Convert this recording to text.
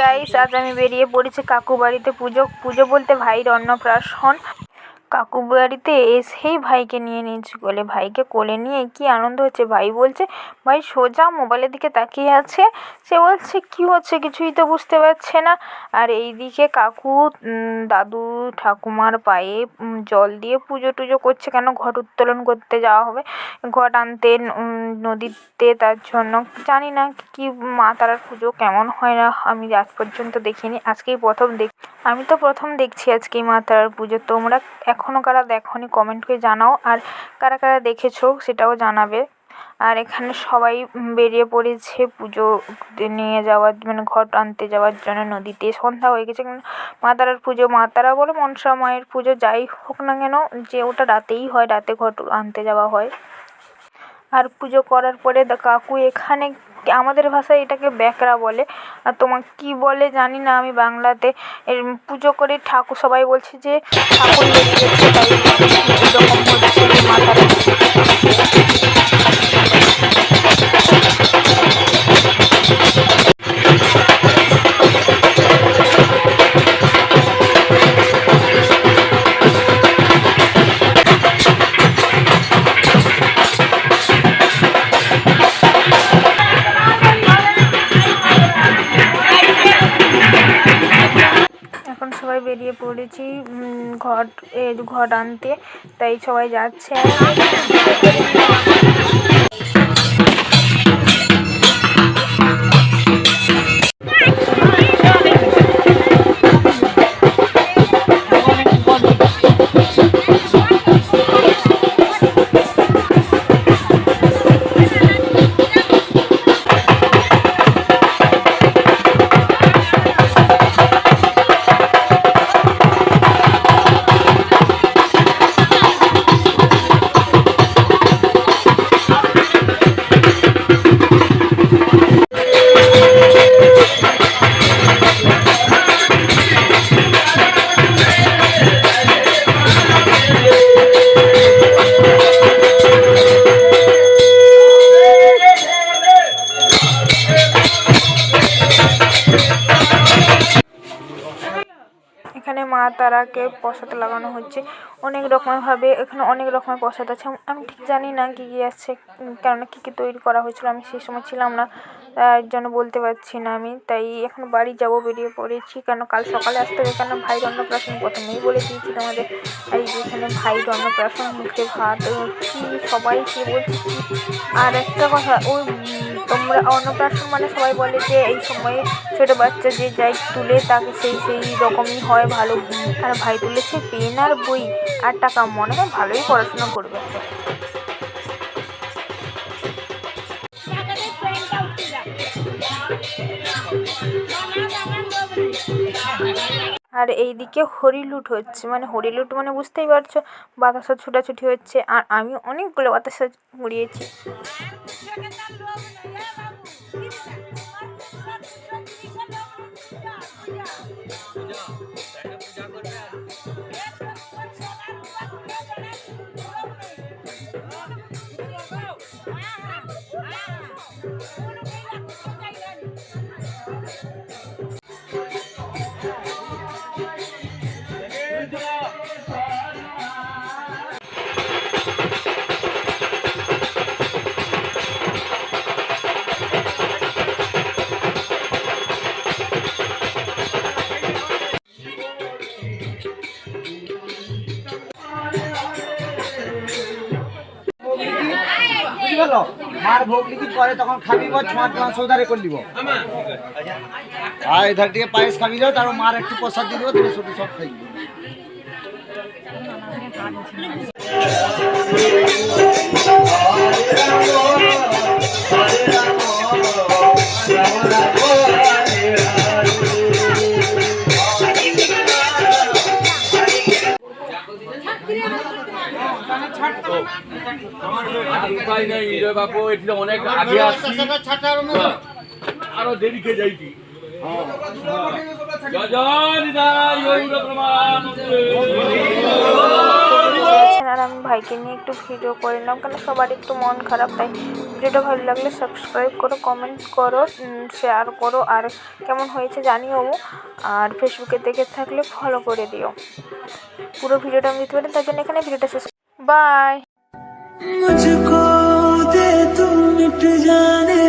Guys আজ আমি বেরিয়ে পড়েছি কাকু বাড়িতে পুজো পুজো বলতে ভাইয়ের অন্নপ্রাশন। কাকু বাড়িতে এসেই ভাইকে নিয়ে নিয়েছি কোলে। ভাইকে কোলে নিয়ে কি আনন্দ হচ্ছে? ভাই বলছে, ভাই সোজা মোবাইলের দিকে তাকিয়ে আছে। সে বলছে, কী হচ্ছে? কিছুই তো বুঝতে পারছে না। আর এইদিকে কাকু দাদু, ঠাকুমার পায়ে জল দিয়ে পুজো টুজো করছে কেন? ঘট উত্তোলন করতে যাওয়া হবে। ঘট আনতে নদীতে তার জন্য জানি না কি মা তারার পুজো কেমন হয় না। আমি আজ পর্যন্ত দেখিনি। আজকেই প্রথম দেখ, আমি তো প্রথম দেখছি আজকেই মা তারার পুজো। তোমরা এখনও কারা দেখোনি কমেন্ট করে জানাও। আর কারা কারা দেখেছ সেটাও জানাবে। আর এখানে সবাই বেরিয়ে পড়েছে পুজো নিয়ে যাওয়ার মানে ঘট আনতে যাওয়ার জন্য নদীতে। সন্ধ্যা হয়ে গেছে মা তারার পুজো, মা তারা বলো, মনসা মায়ের পুজো যাই হোক না কেন, যে ওটা রাতেই হয়, রাতে ঘট আনতে যাওয়া হয়। আর পুজো করার পরে কাকু এখানে আমাদের ভাষায় এটাকে ব্যাকরা বলে। আর তোমার কি বলে জানি না, আমি বাংলাতে। পুজো করে ঠাকুর সবাই বলছে যে ঠাকুর বেরিয়ে পড়েছি ঘট ঘট আনতে তাই সবাই যাচ্ছে। মা তারাকে প্রসাদ লাগানো হচ্ছে। অনেক রকমভাবে এখানে অনেক রকমের প্রসাদ আছে। আমি ঠিক জানি না কী কী আছে কেননা কী কী তৈরি করা হয়েছিল, আমি সেই সময় ছিলাম না। তার জন্য বলতে পারছি না আমি। তাই এখন বাড়ি যাব, বেরিয়ে পড়েছি। কেন কাল সকালে আসতে হবে কেন? ভাইয়ের অন্নপ্রাশন প্রথমেই বলে দিয়েছি তোমাদের। এই যে এখানে ভাইয়ের অন্নপ্রাশন মুখে ভাত সবাই কী বলছে আর একটা কথা, ওই তোমরা অন্নপ্রাশন মানে সবাই বলে যে এই সময়ে ছোটো বাচ্চা যে যাই তুলে তাকে সেই সেই রকমই হয়, ভালো আর ভাই তুলেছে পেন আর বই। আর টাকা মনে হয় ভালোই পড়াশোনা করবে। আর এইদিকে হরিলুট হচ্ছে। মানে হরিলুট মানে বুঝতেই পারছ বাতাসা ছুটাছুটি হচ্ছে। আর আমি অনেকগুলো বাতাসা মার ভোগলি কি পরে তখন খাবি বা ছোঁয়া টোঁয়া সৌদারে করে দিব আর এধার থেকে পায়েস খাবি যাও তারপর মার একটু প্রসাদ দিয়ে দিব তুমি ছোট সব খাই। নাই আর আমি ভাইকে নিয়ে একটু ভিডিও করে নিলাম কেন সবার একটু মন খারাপ তাই ভিডিওটা ভালো লাগলে সাবস্ক্রাইব করো কমেন্ট করো শেয়ার করো আর কেমন হয়েছে জানিও। আর ফেসবুকে দেখে থাকলে ফলো করে দিও। পুরো ভিডিওটা আমি দিতে পারি তার জন্য এখানে ভিডিওটা শেষ বাই मिट जाने